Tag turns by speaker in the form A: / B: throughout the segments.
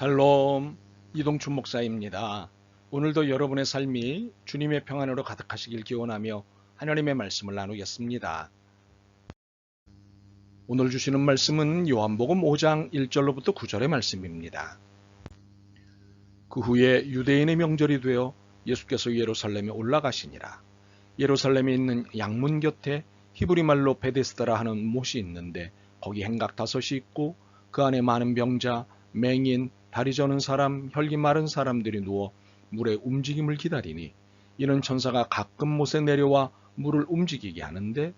A: 샬롬 이동춘 목사입니다. 오늘도 여러분의 삶이 주님의 평안으로 가득하시길 기원하며 하나님의 말씀을 나누겠습니다. 오늘 주시는 말씀은 요한복음 5장 1절로부터 9절의 말씀입니다. 그 후에 유대인의 명절이 되어 예수께서 예루살렘에 올라가시니라. 예루살렘에 있는 양문 곁에 히브리 말로 베데스다라 하는 못이 있는데 거기 행각 다섯이 있고 그 안에 많은 병자, 맹인, 다리 저는 사람, 혈기 마른 사람들이 누워 물의 움직임을 기다리니 이는 천사가 가끔 못에 내려와 물을 움직이게 하는데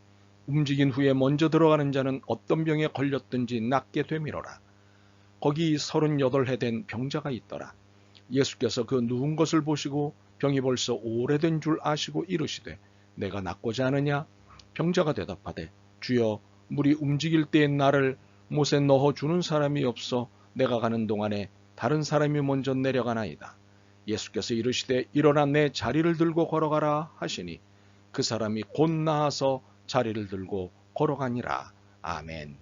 A: 움직인 후에 먼저 들어가는 자는 어떤 병에 걸렸든지 낫게 되밀어라. 거기 서른여덟 해 된 병자가 있더라. 예수께서 그 누운 것을 보시고 병이 벌써 오래된 줄 아시고 이르시되 내가 낫고자 하느냐? 병자가 대답하되 주여 물이 움직일 때에 나를 못에 넣어 주는 사람이 없어 내가 가는 동안에 다른 사람이 먼저 내려가나이다. 예수께서 이르시되 일어나 내 자리를 들고 걸어가라 하시니 그 사람이 곧 나아서 자리를 들고 걸어가니라. 아멘.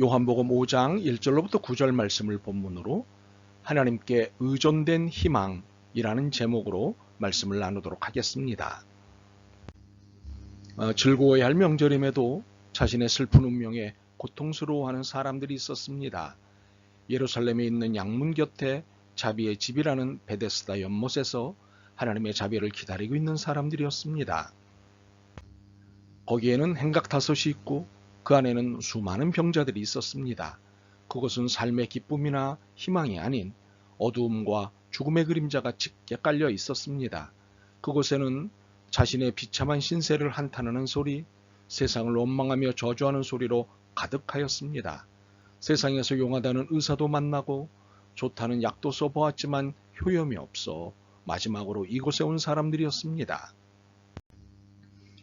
A: 요한복음 5장 1절로부터 9절 말씀을 본문으로 하나님께 의존된 희망이라는 제목으로 말씀을 나누도록 하겠습니다. 어, 즐거워야 할 명절임에도 자신의 슬픈 운명에 고통스러워하는 사람들이 있었습니다. 예루살렘에 있는 양문 곁에 자비의 집이라는 베데스다 연못에서 하나님의 자비를 기다리고 있는 사람들이었습니다. 거기에는 행각 다섯이 있고 그 안에는 수많은 병자들이 있었습니다. 그것은 삶의 기쁨이나 희망이 아닌 어두움과 죽음의 그림자가 짙게 깔려 있었습니다. 그곳에는 자신의 비참한 신세를 한탄하는 소리, 세상을 원망하며 저주하는 소리로 가득하였습니다. 세상에서 용하다는 의사도 만나고 좋다는 약도 써보았지만 효염이 없어 마지막으로 이곳에 온 사람들이었습니다.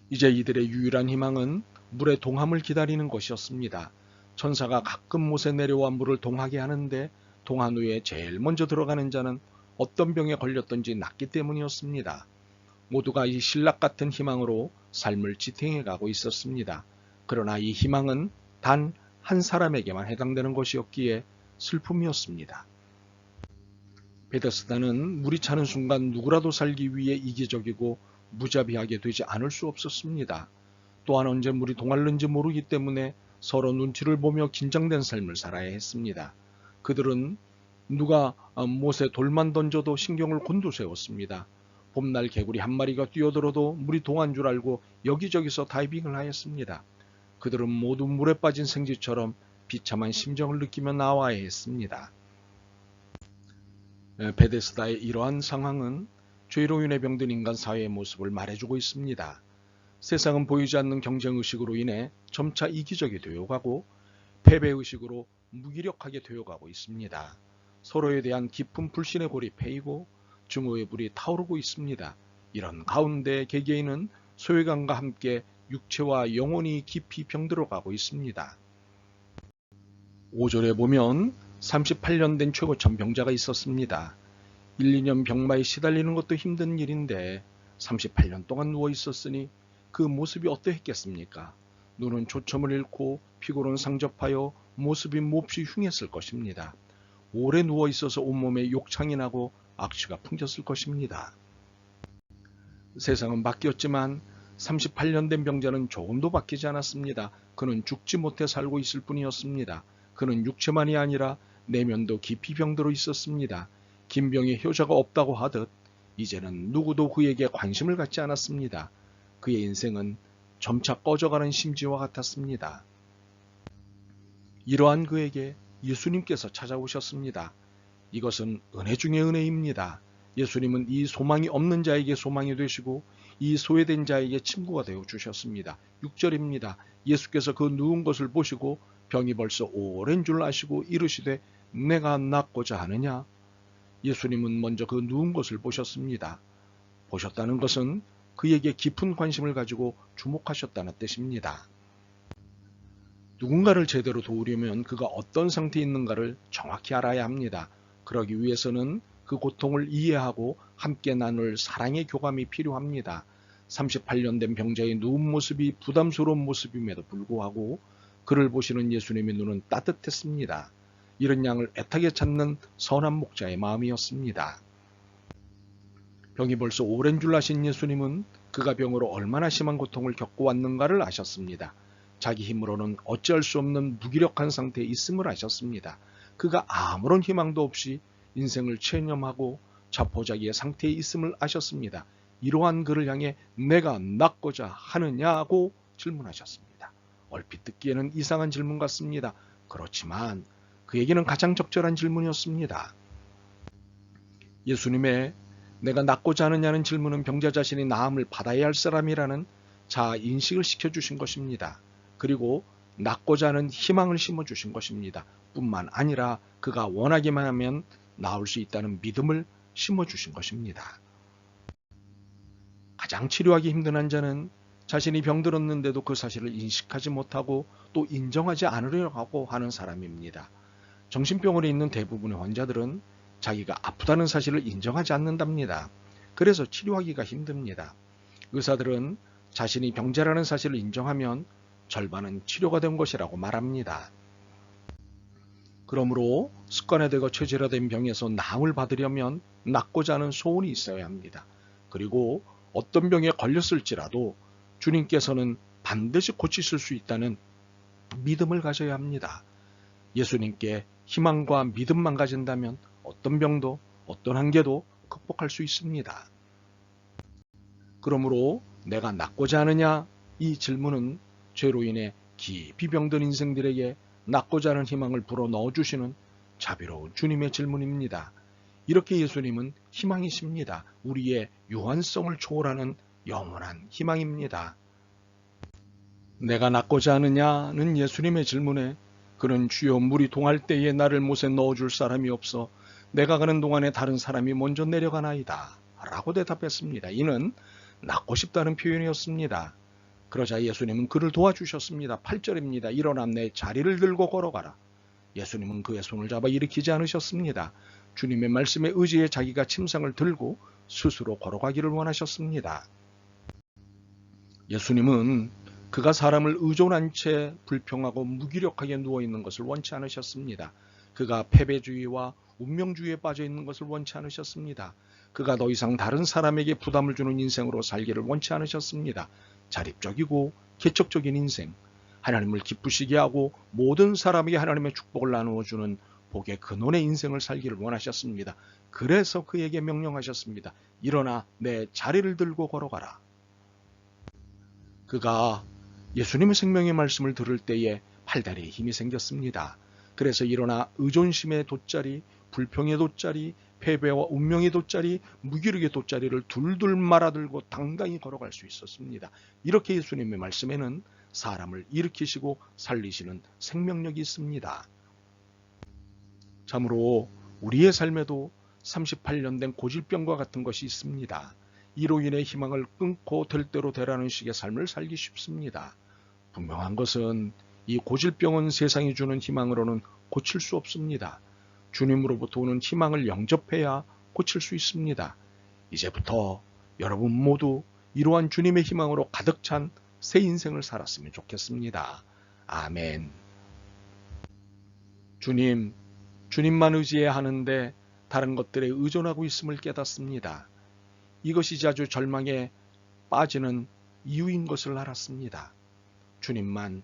A: 이제 이들의 유일한 희망은 물의 동함을 기다리는 것이었습니다. 천사가 가끔 못에 내려와 물을 동하게 하는데 동한 후에 제일 먼저 들어가는 자는 어떤 병에 걸렸던지 낫기 때문이었습니다. 모두가 이 신락 같은 희망으로 삶을 지탱해 가고 있었습니다. 그러나 이 희망은 단 한 사람에게만 해당되는 것이었기에 슬픔이었습니다. 베데스다는 물이 차는 순간 누구라도 살기 위해 이기적이고 무자비하게 되지 않을 수 없었습니다. 또한 언제 물이 동할는지 모르기 때문에 서로 눈치를 보며 긴장된 삶을 살아야 했습니다. 그들은 누가 못에 돌만 던져도 신경을 곤두세웠습니다. 봄날 개구리 한 마리가 뛰어들어도 물이 동한 줄 알고 여기저기서 다이빙을 하였습니다. 그들은 모두 물에 빠진 생쥐처럼 비참한 심정을 느끼며 나와야 했습니다. 베데스다의 이러한 상황은 죄로 인해 병든 인간 사회의 모습을 말해주고 있습니다. 세상은 보이지 않는 경쟁의식으로 인해 점차 이기적이 되어가고 패배의식으로 무기력하게 되어가고 있습니다. 서로에 대한 깊은 불신의 골이 패이고 증오의 불이 타오르고 있습니다. 이런 가운데 개개인은 소외감과 함께 육체와 영혼이 깊이 병들어가고 있습니다. 5절에 보면 38년 된 최고천 병자가 있었습니다. 1, 2년 병마에 시달리는 것도 힘든 일인데 38년 동안 누워 있었으니 그 모습이 어떠했겠습니까? 눈은 초점을 잃고 피골은 상접하여 모습이 몹시 흉했을 것입니다. 오래 누워 있어서 온몸에 욕창이 나고 악취가 풍겼을 것입니다. 세상은 바뀌었지만 38년 된 병자는 조금도 바뀌지 않았습니다. 그는 죽지 못해 살고 있을 뿐이었습니다. 그는 육체만이 아니라 내면도 깊이 병들어 있었습니다. 김병의 효자가 없다고 하듯 이제는 누구도 그에게 관심을 갖지 않았습니다. 그의 인생은 점차 꺼져가는 심지와 같았습니다. 이러한 그에게 예수님께서 찾아오셨습니다. 이것은 은혜 중의 은혜입니다. 예수님은 이 소망이 없는 자에게 소망이 되시고 이 소외된 자에게 친구가 되어 주셨습니다. 6절입니다. 예수께서 그 누운 것을 보시고 병이 벌써 오랜 줄 아시고 이르시되 내가 낫고자 하느냐? 예수님은 먼저 그 누운 것을 보셨습니다. 보셨다는 것은 그에게 깊은 관심을 가지고 주목하셨다는 뜻입니다. 누군가를 제대로 도우려면 그가 어떤 상태에 있는가를 정확히 알아야 합니다. 그러기 위해서는 그 고통을 이해하고 함께 나눌 사랑의 교감이 필요합니다. 38년 된 병자의 누운 모습이 부담스러운 모습임에도 불구하고 그를 보시는 예수님의 눈은 따뜻했습니다. 이런 양을 애타게 찾는 선한 목자의 마음이었습니다. 병이 벌써 오랜 줄 아신 예수님은 그가 병으로 얼마나 심한 고통을 겪고 왔는가를 아셨습니다. 자기 힘으로는 어찌할 수 없는 무기력한 상태에 있음을 아셨습니다. 그가 아무런 희망도 없이 인생을 체념하고 자포자기의 상태에 있음을 아셨습니다. 이러한 그를 향해 내가 낫고자 하느냐고 질문하셨습니다. 얼핏 듣기에는 이상한 질문 같습니다. 그렇지만 그에게는 가장 적절한 질문이었습니다. 예수님의 내가 낫고자 하느냐는 질문은 병자 자신이 나음을 받아야 할 사람이라는 자아 인식을 시켜주신 것입니다. 그리고 낫고자 하는 희망을 심어주신 것입니다. 뿐만 아니라 그가 원하기만 하면 나올 수 있다는 믿음을 심어주신 것입니다. 가장 치료하기 힘든 환자는 자신이 병들었는데도 그 사실을 인식하지 못하고 또 인정하지 않으려고 하는 사람입니다. 정신병원에 있는 대부분의 환자들은 자기가 아프다는 사실을 인정하지 않는답니다. 그래서 치료하기가 힘듭니다. 의사들은 자신이 병자라는 사실을 인정하면 절반은 치료가 된 것이라고 말합니다. 그러므로 습관화되고 체질화된 병에서 나음을 받으려면 낫고자 하는 소원이 있어야 합니다. 그리고 어떤 병에 걸렸을지라도 주님께서는 반드시 고치실 수 있다는 믿음을 가져야 합니다. 예수님께 희망과 믿음만 가진다면 어떤 병도 어떤 한계도 극복할 수 있습니다. 그러므로 내가 낫고자 하느냐 이 질문은 죄로 인해 깊이 병든 인생들에게 낫고자 하는 희망을 불어 넣어주시는 자비로운 주님의 질문입니다. 이렇게 예수님은 희망이십니다. 우리의 유한성을 초월하는 영원한 희망입니다. 내가 낫고자 하느냐는 예수님의 질문에 그는 주여 물이 동할 때에 나를 못에 넣어줄 사람이 없어 내가 가는 동안에 다른 사람이 먼저 내려가나이다. 라고 대답했습니다. 이는 낫고 싶다는 표현이었습니다. 그러자 예수님은 그를 도와주셨습니다. 8절입니다. 일어나 내 자리를 들고 걸어가라. 예수님은 그의 손을 잡아 일으키지 않으셨습니다. 주님의 말씀에 의지해 자기가 침상을 들고 스스로 걸어가기를 원하셨습니다. 예수님은 그가 사람을 의존한 채 불평하고 무기력하게 누워있는 것을 원치 않으셨습니다. 그가 패배주의와 운명주의에 빠져 있는 것을 원치 않으셨습니다. 그가 더 이상 다른 사람에게 부담을 주는 인생으로 살기를 원치 않으셨습니다. 자립적이고 개척적인 인생, 하나님을 기쁘시게 하고 모든 사람에게 하나님의 축복을 나누어 주는 복의 근원의 인생을 살기를 원하셨습니다. 그래서 그에게 명령하셨습니다. 일어나 내 자리를 들고 걸어가라. 그가 예수님의 생명의 말씀을 들을 때에 팔다리에 힘이 생겼습니다. 그래서 일어나 의존심의 돗자리, 불평의 돗자리, 패배와 운명의 돗자리, 무기력의 돗자리를 둘둘 말아들고 당당히 걸어갈 수 있었습니다. 이렇게 예수님의 말씀에는 사람을 일으키시고 살리시는 생명력이 있습니다. 참으로 우리의 삶에도 38년 된 고질병과 같은 것이 있습니다. 이로 인해 희망을 끊고 될 대로 되라는 식의 삶을 살기 쉽습니다. 분명한 것은 이 고질병은 세상이 주는 희망으로는 고칠 수 없습니다. 주님으로부터 오는 희망을 영접해야 고칠 수 있습니다. 이제부터 여러분 모두 이러한 주님의 희망으로 가득 찬 새 인생을 살았으면 좋겠습니다. 아멘. 주님, 주님만 의지해야 하는데 다른 것들에 의존하고 있음을 깨닫습니다. 이것이 자주 절망에 빠지는 이유인 것을 알았습니다. 주님만